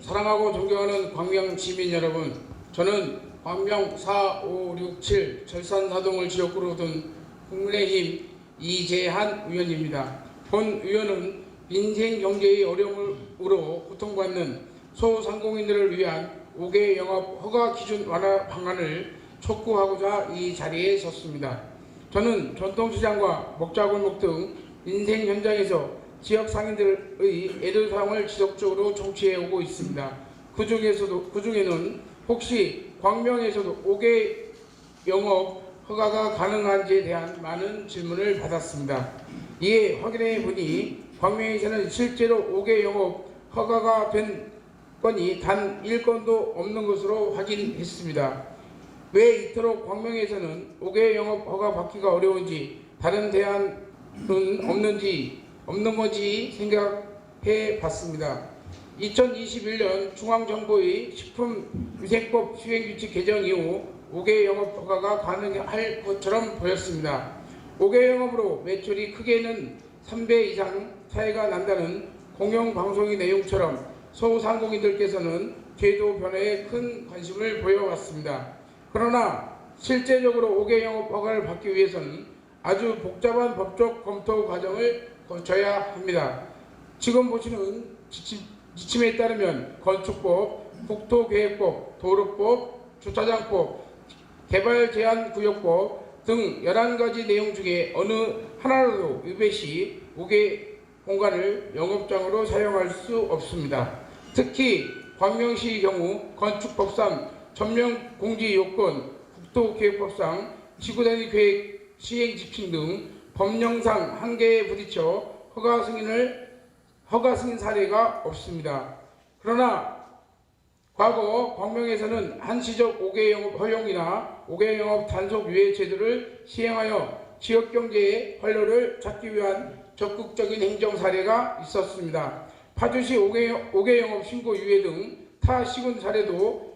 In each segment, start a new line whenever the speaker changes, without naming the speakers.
사랑하고 존경하는 광명 시민 여러분, 저는 광명 4, 5, 6, 7 철산사동을 지역구로 둔 국민의힘 이재한 의원입니다. 본 의원은 민생 경제의 어려움으로 고통받는 소상공인들을 위한 5개 영업 허가 기준 완화 방안을 촉구하고자 이 자리에 섰습니다. 저는 전통시장과 먹자골목 등 민생 현장에서 지역 상인들의 애로사항을 지속적으로 청취해 오고 있습니다. 그 중에서도 그 중에는 혹시 광명에서도 5개 영업 허가가 가능한지에 대한 많은 질문을 받았습니다. 이에 확인해 보니 광명에서는 실제로 5개 영업 허가가 된 건이 단 1건도 없는 것으로 확인했습니다. 왜 이토록 광명에서는 5개 영업 허가 받기가 어려운지 다른 대안은 없는지 없는 건지 생각해 봤습니다. 2021년 중앙정부의 식품위생법 시행규칙 개정 이후 5개 영업 허가가 가능할 것처럼 보였습니다. 5개 영업으로 매출이 크게는 3배 이상 차이가 난다는 공영방송의 내용처럼 소상공인들께서는 제도 변화에 큰 관심을 보여왔습니다. 그러나 실제적으로 5개 영업 허가를 받기 위해서는 아주 복잡한 법적 검토 과정을 거쳐야 합니다. 지금 보시는 지침, 지침 에 따르면 건축법, 국토계획법, 도로법, 주차장법, 개발제한구역법 등 11가지 내용 중에 어느 하나라도 위배 시 5개 공간을 영업장으로 사용할 수 없습니다. 특히 광명시 경우 건축법상 전면 공지 요건, 국토계획법상 지구단위 계획 시행 지침 등 법령상 한계에 부딪혀 허가 승인을 허가 승인 사례가 없습니다. 그러나 과거 광명에서는 한시적 5개 영업 허용이나 5개 영업 단속 유예 제도를 시행하여 지역 경제의 활로를 찾기 위한 적극적인 행정 사례가 있었습니다. 파주시 5개, 5개 영업 신고 유예 등 타 시군 사례도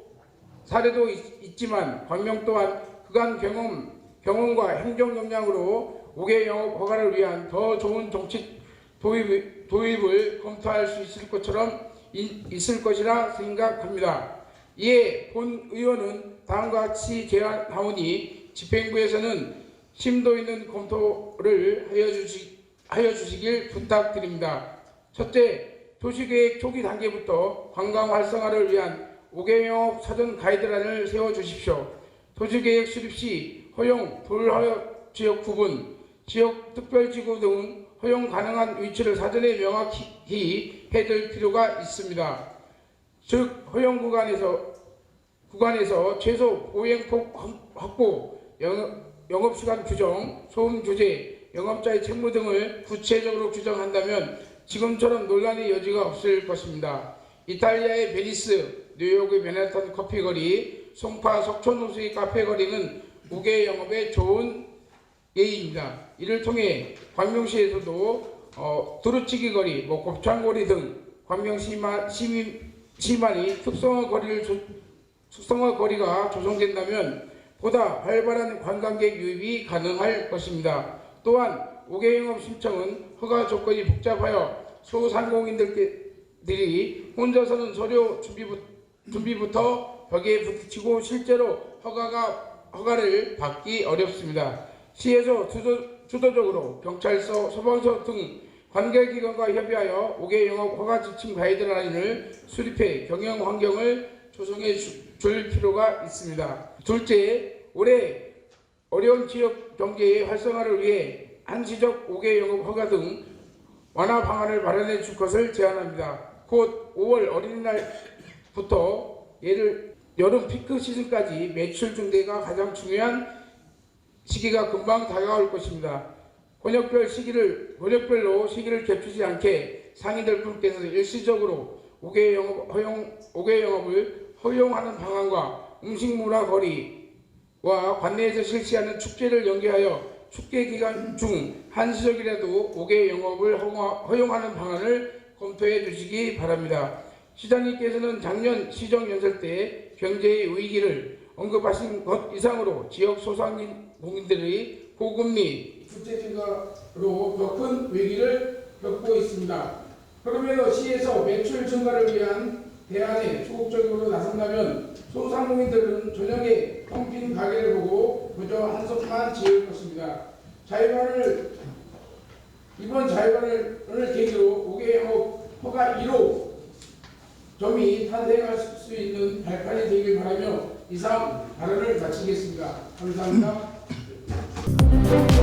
사례도 있, 지만 광명 또한 그간 경험 경험과 행정 역량으로 5개 영업 허가를 위한 더 좋은 정책 도입, 도입을 검토할 수 있을 것처럼 이- 있을 것이라 생각합니다. 이에 본 의원은 다음과 같이 제안하오니 집행부에서는 심도 있는 검토를 하여, 주시, 하여 주시길 부탁드립니다. 첫째, 도시계획 초기 단계부터 관광 활성화를 위한 5개 영업 사전 가이드라인을 세워주십시오. 도시계획 수립 시 허용, 불허용 지역 구분, 지역 특별지구 등 허용 가능한 위치를 사전에 명확히 해둘 필요가 있습니다. 즉 허용 구간에서 구간에서 최소 보행폭 확보, 영업, 영업시간 규정, 소음 규제, 영업자의 책무 등을 구체적으로 규정한다면 지금처럼 논란의 여지가 없을 것입니다. 이탈리아의 베니스, 뉴욕의 맨하탄 커피거리, 송파 석촌호수의 카페거리는 무게 영업에 좋은 예입니다. 이를 통해 광명시에서도 어, 두루치기 거리, 뭐 곱창거리 등 광명시만 시민 시만이 특성화 거리를 조, 특성화 거리가 조성된다면 보다 활발한 관광객 유입이 가능할 것입니다. 또한 5개 영업 신청은 허가 조건이 복잡하여 소상공인들 이 혼자서는 서류 준비부, 준비부 터 벽에 부딪히고 실제로 허가가 허가를 받기 어렵습니다. 시에서 주도, 주도 적으로 경찰서, 소방서 등 관계기관과 협의하여 5개 영업 허가 지침 가이드라인을 수립해 경영 환경을 조성해 주- 줄 필요가 있습니다. 둘째, 올해 어려운 지역 경제의 활성화를 위해 한시적 5개 영업 허가 등 완화 방안을 마련해 줄 것을 제안합니다. 곧 5월 어린이날부터 예를 여름 피크 시즌까지 매출 증대가 가장 중요한 시기가 금방 다가올 것입니다. 권역별 시기를 권역별로 시기를 겹치지 않게 상인들 분께서 일시적으로 5개 영업 허용 5개 영업을 허용하는 방안과 음식 문화 거리와 관내에서 실시하는 축제를 연계하여 축제 기간 중 한시적이라도 5개 영업을 허용하는 방안을 검토해 주시기 바랍니다. 시장님께서는 작년 시정 연설 때 경제의 위기를 언급하신 것 이상으로 지역 소상공인들의 고금리 주택 증가로 더 큰 위기를 겪고 있습니다. 그럼에도 시에서 매출 증가를 위한 대안에 소극적으로 나선다면 소상공인들은 저녁에 텅빈 가게를 보고 그저 한숨만 지을 것입니다. 자유반을 이번 자유반을 계기로 5개 영업 허가 1호 점이 탄생할 수 있는 발판이 되길 바라며 이상 발언을 마치겠습니다. 감사합니다.